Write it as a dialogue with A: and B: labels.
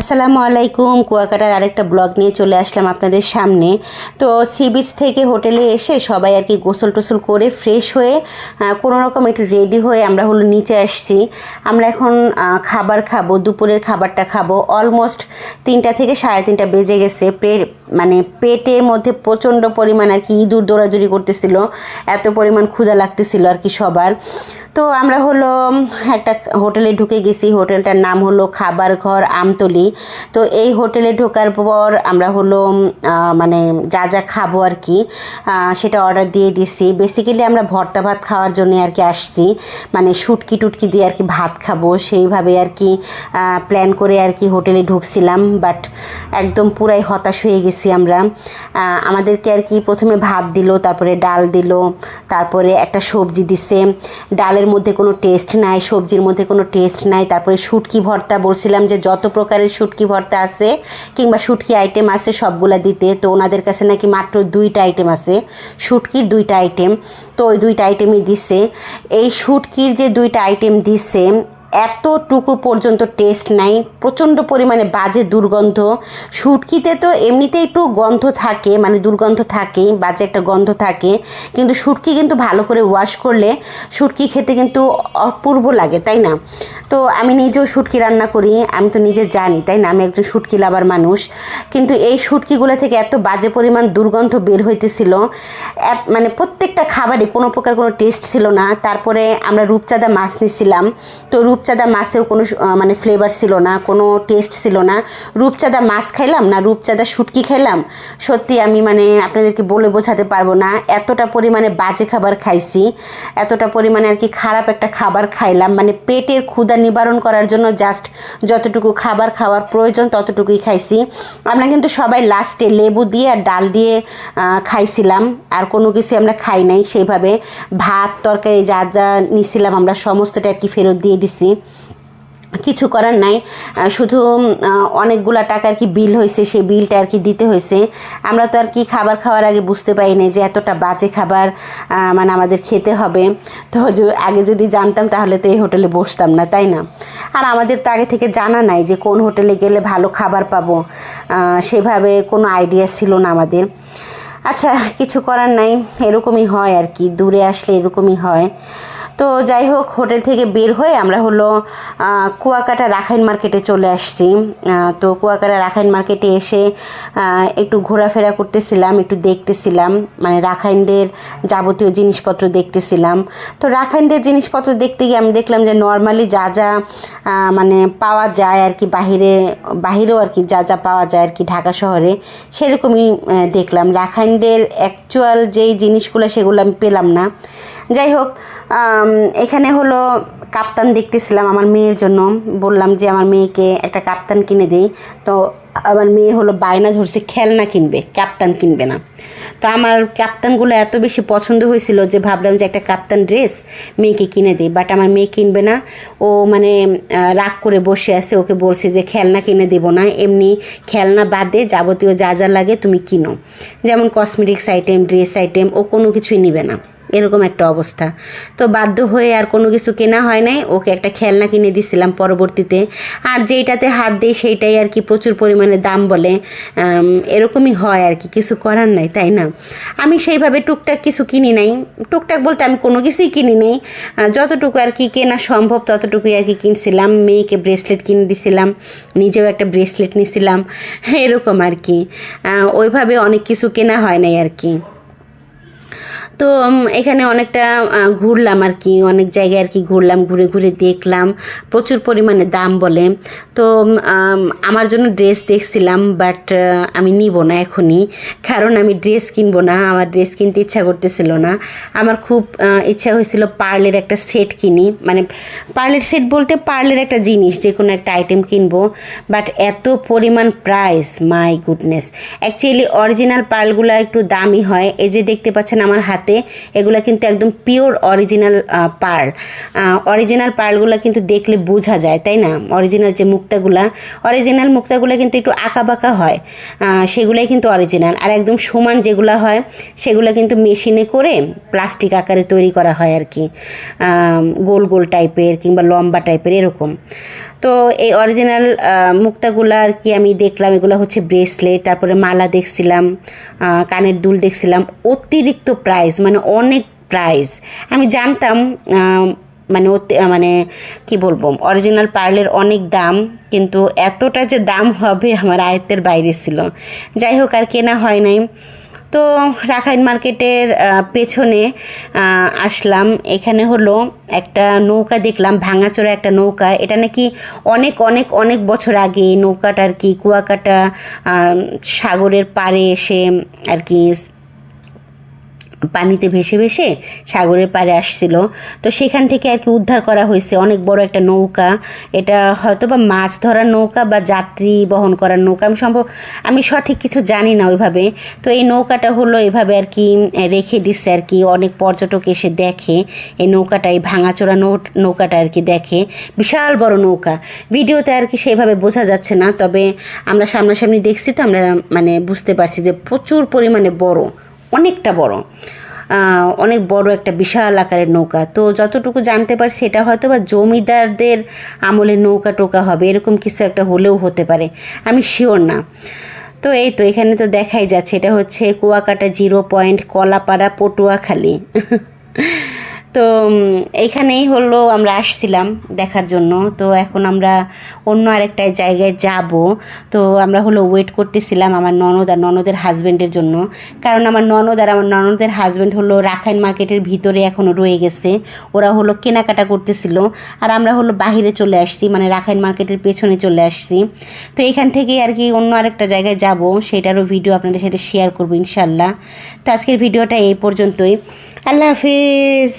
A: আসসালামু আলাইকুম, কুয়াকাটার আরেকটা ব্লগ নিয়ে চলে আসলাম আপনাদের সামনে। তো সি বিচ থেকে হোটেলে এসে সবাই আর কি গোসল টোসল করে ফ্রেশ হয়ে কোনো রকম একটু রেডি হয়ে আমরা হলো নিচে আসছি। আমরা এখন খাবার খাব, দুপুরের খাবারটা খাব। অলমোস্ট তিনটা থেকে সাড়ে তিনটা বেজে গেছে। মানে পেটের মধ্যে প্রচণ্ড পরিমাণ আর কি ইঁদুর দৌড়াদৌড়ি করতেছিল, এত পরিমাণ ক্ষুধা লাগতেছিল আর কি সবার। তো আমরা হলো একটা হোটেলে ঢুকে গেছি, হোটেলটার নাম হলো খাবার ঘর আমতলি। তো এই হোটেলে ঢোকার পর আমরা হলো মানে যা যা খাব আর কি সেটা অর্ডার দিয়ে দিছি। বেসিক্যালি আমরা ভর্তা ভাত খাওয়ার জন্য আর কি আসছি। মানে শুটকি টুটকি দিয়ে আর কি ভাত খাব, সেইভাবে আর কি প্ল্যান করে আর কি হোটেলে ঢুকছিলাম। বাট একদম পুরাই হতাশ হয়ে গেছি। আমরা। আমাদেরকে আর কি প্রথমে ভাত দিল, তারপরে ডাল দিল, তারপরে একটা সবজি দিছে। ডালের মধ্যে কোনো টেস্ট নাই, সবজির মধ্যে কোনো টেস্ট নাই, তারপরে শুটকি ভর্তা বলছিলাম যে যত প্রকারের শুটকি ভর্তা আছে কিংবা শুটকি আইটেম আছে সবগুলা দিতে, তো ওনাদের কাছে নাকি মাত্র দুইটা আইটেম আছে, শুটকির দুইটা আইটেম তো ওই দুইটা আইটেমই দিছে। এই শুটকির যে দুইটা আইটেম দিছে এতটুকু পর্যন্ত টেস্ট নাই, প্রচণ্ড পরিমাণে বাজে দুর্গন্ধ। শুটকিতে তো এমনিতে একটু গন্ধ থাকে মানে দুর্গন্ধ থাকে, বাজে একটা গন্ধ থাকে, কিন্তু শুটকি কিন্তু ভালো করে ওয়াশ করলে শুটকি খেতে কিন্তু অপূর্ব লাগে, তাই না? তো আমি নিজেও শুটকি রান্না করি, আমি তো নিজে জানি, তাই না? আমি একজন শুটকি লাভার মানুষ। কিন্তু এই শুটকিগুলো থেকে এত বাজে পরিমাণ দুর্গন্ধ বের হইতেছিল মানে প্রত্যেকটা খাবারে কোনো প্রকার কোনো টেস্ট ছিল না। তারপরে আমরা রূপচাঁদা মাছ নিছিলাম, তো রূপচাঁদা মাছেও কোনো মানে ফ্লেভার ছিল না, কোনো টেস্ট ছিল না। রূপচাঁদা মাছ খাইলাম না, রূপচাঁদা শুটকি খাইলাম। সত্যি আমি মানে আপনাদেরকে বলে বোঝাতে পারব না, এতটা পরিমাণে বাজে খাবার খাইছি, এতটা পরিমাণে আর কি খারাপ একটা খাবার খাইলাম। মানে পেটের ক্ষুধা নিবারণ করার জন্য জাস্ট যতটুকু খাবার খাওয়ার প্রয়োজন ততটুকুই খাইছি। আমরা কিন্তু সবাই লাস্টে লেবু দিয়ে আর ডাল দিয়ে খাইছিলাম। আর কোনো কিছু আমরা খাই নাই সেইভাবে। ভাত, তরকারি যা যা নিছিলাম আমরা সমস্তটা আর কি ফেরত দিয়ে দিছি। কিছু করার নাই। শুধু অনেকগুলা টাকা আর কি বিল হয়েছে, সেই বিলটা আর কি দিতে হয়েছে। আমরা তো আর কি খাবার খাওয়ার আগে বুঝতে পারি না যে এতটা বাজে খাবার মানে আমাদের খেতে হবে। তো আগে যদি জানতাম তাহলে তো এই হোটেলে বসতাম না, তাই না? আর আমাদের তো আগে থেকে জানা নাই যে কোন হোটেলে গেলে ভালো খাবার পাবো। সেভাবে কোনো আইডিয়া ছিল না আমাদের। আচ্ছা কিছু করার নাই, এরকমই হয় আর কি। দূরে আসলে এরকমই হয়। তো যাই হোক, হোটেল থেকে বের হয়ে আমরা হলো কুয়াকাটা রাখাইন মার্কেটে চলে আসছি। তো কুয়াকাটা রাখাইন মার্কেটে এসে একটু ঘোরাফেরা করতেছিলাম, একটু দেখতেছিলাম। মানে রাখাইনদের যাবতীয় জিনিসপত্র দেখতেছিলাম। তো রাখাইনদের জিনিসপত্র দেখতে গিয়ে আমি দেখলাম যে নর্মালি যা যা মানে পাওয়া যায় আর কি বাহিরে, বাহিরেও আর কি যা যা পাওয়া যায় আর কি ঢাকা শহরে, সেরকমই দেখলাম। রাখাইনদের অ্যাকচুয়াল যেই জিনিসগুলো, সেগুলো আমি পেলাম না। যাই হোক এখানে হলো কাপ্তান দেখতেছিলাম আমার মেয়ের জন্য। বললাম যে আমার মেয়েকে একটা কাপ্তান কিনে দিই। তো আমার মেয়ে হলো বায়না ধরছে, খেলনা কিনবে, কাপ্তান কিনবে না। তো আমার কাপ্তানগুলো এত বেশি পছন্দ হয়েছিল যে ভাবলাম যে একটা কাপ্তান ড্রেস মেয়েকে কিনে দিই। বাট আমার মেয়ে কিনবে না। ও মানে রাগ করে বসে আছে, ওকে বলছে যে খেলনা কিনে দেবো না। এমনি খেলনা বাদে যাবতীয় যা যা লাগে তুমি কিনো। যেমন কসমেটিক্স আইটেম ড্রেস আইটেম ও কোনো কিছুই নিবে না। এরকম একটা অবস্থা। তো বাধ্য হয়ে আর কোনো কিছু কেনা হয় নাই। ওকে একটা খেলনা কিনে দিছিলাম পরবর্তীতে। আর যেইটাতে হাত দিই সেইটাই আর কি প্রচুর পরিমাণে দাম বলে। এরকমই হয় আর কি। কিছু করার নাই, তাই না? আমি সেইভাবে টুকটাক কিছু কিনি নাই। টুকটাক বলতে আমি কোনো কিছুই কিনি নাই। যতটুকু আর কি কেনা সম্ভব ততটুকুই আর কি কিনছিলাম। মেয়েকে ব্রেসলেট কিনে দিছিলাম। নিজেও একটা ব্রেসলেট নিছিলাম। এরকম আর কি। ওইভাবে অনেক কিছু কেনা হয় নাই আর কি। তো এখানে অনেকটা ঘুরলাম আর কি অনেক জায়গায় আর কি ঘুরলাম, ঘুরে ঘুরে দেখলাম, প্রচুর পরিমাণে দাম বলে। তো আমার জন্য ড্রেস দেখছিলাম, বাট আমি নিব না এখনই, কারণ আমি ড্রেস কিনবো না, আমার ড্রেস কিনতে ইচ্ছা করতেছিল না। আমার খুব ইচ্ছা হয়েছিল পার্লের একটা সেট কিনি মানে পার্লের সেট বলতে পার্লের একটা জিনিস, যে কোনো একটা আইটেম কিনবো, বাট এত পরিমাণ price, my goodness. Actually original পার্লগুলো একটু দামি হয়, এই যে দেখতে পাচ্ছেন আমার হাতে এগুলা কিন্তু একদম পিওর অরিজিনাল পার্ল অরিজিনাল পার্লগুলো কিন্তু দেখলে বোঝা যায়, তাই না? অরিজিনাল যে মুক্তাগুলা অরিজিনাল মুক্তাগুলো কিন্তু একটু আঁকা বাঁকা হয় সেগুলাই কিন্তু অরিজিনাল আর একদম সমান যেগুলো হয়, সেগুলো কিন্তু মেশিনে করে প্লাস্টিক আকারে তৈরি করা হয় আর কি। গোল গোল টাইপের কিংবা লম্বা টাইপের এরকম। তো এই অরিজিনাল মুক্তাগুলো আর কি আমি দেখলাম, এগুলো হচ্ছে ব্রেসলেট তারপরে মালা দেখছিলাম কানের দুল দেখছিলাম, অতিরিক্ত প্রাইস মানে অনেক প্রাইস আমি জানতাম মানে মানে কি বলব অরিজিনাল পার্লের অনেক দাম, কিন্তু এতটা যে দাম হবে আমার আয়ত্তের বাইরে ছিল। যাই হোক, আর কেনা হয় নাই। তো রাখাইন মার্কেটের পেছনে আসলাম। এখানে হলো একটা নৌকা দেখলাম, ভাঙাচোরা একটা নৌকা। এটা নাকি অনেক অনেক অনেক বছর আগে নৌকাটা আর কি কুয়াকাটা সাগরের পাড়ে এসে আর কি পানিতে ভেসে ভেসে সাগরের পাড়ে আসছিল। তো সেখান থেকে আর কি উদ্ধার করা হয়েছে। অনেক বড় একটা নৌকা। এটা হয়তো বা মাছ ধরার নৌকা বা যাত্রী বহন করার নৌকা। আমি সম্ভব আমি সঠিক কিছু জানি না ওইভাবে। তো এই নৌকাটা হলো এভাবে আর কি রেখে দিচ্ছে আর কি। অনেক পর্যটক এসে দেখে। এই নৌকাটা, এই ভাঙাচোরা নৌ- নৌকাটা আর কি দেখে। বিশাল বড় নৌকা। ভিডিওতে আর কি সেইভাবে বোঝা যাচ্ছে না। তবে আমরা সামনাসামনি দেখছি তো আমরা মানে বুঝতে পারছি যে প্রচুর পরিমাণে বড়। অনেকটা বড়। অনেক বড় একটা বিশাল আকারের নৌকা। তো যতটুকু জানতে পারি সেটা হয়তো বা জমিদারদের আমলে নৌকা টোকা হবে, এরকম কিছু একটা হলেও হতে পারে। আমি শিওর না। তো এই তো, এখানে তো দেখাই যাচ্ছে, এটা হচ্ছে কুয়াকাটা জিরো পয়েন্ট কলাপাড়া পটুয়াখালী। তো এইখানেই হলো আমরা আসছিলাম দেখার জন্য। তো এখন আমরা অন্য আরেকটা জায়গায় যাব। তো আমরা হলো ওয়েট করতেছিলাম আমার ননদ আর ননদের হাজব্যান্ডের জন্য। কারণ আমার ননদ আর আমার ননদের হাজব্যান্ড হলো রাখাইন মার্কেটের ভিতরে এখনও রয়ে গেছে। ওরা হলো কেনাকাটা করতেছিল। আর আমরা হলো বাহিরে চলে আসছি মানে রাখাইন মার্কেটের পেছনে চলে আসছি। তো এখান থেকে আর কি অন্য আরেকটা জায়গায় যাব। সেটারও ভিডিও আপনাদের সাথে শেয়ার করব ইনশাল্লাহ তো আজকের ভিডিওটা এই পর্যন্তই। আল্লাহ হাফিজ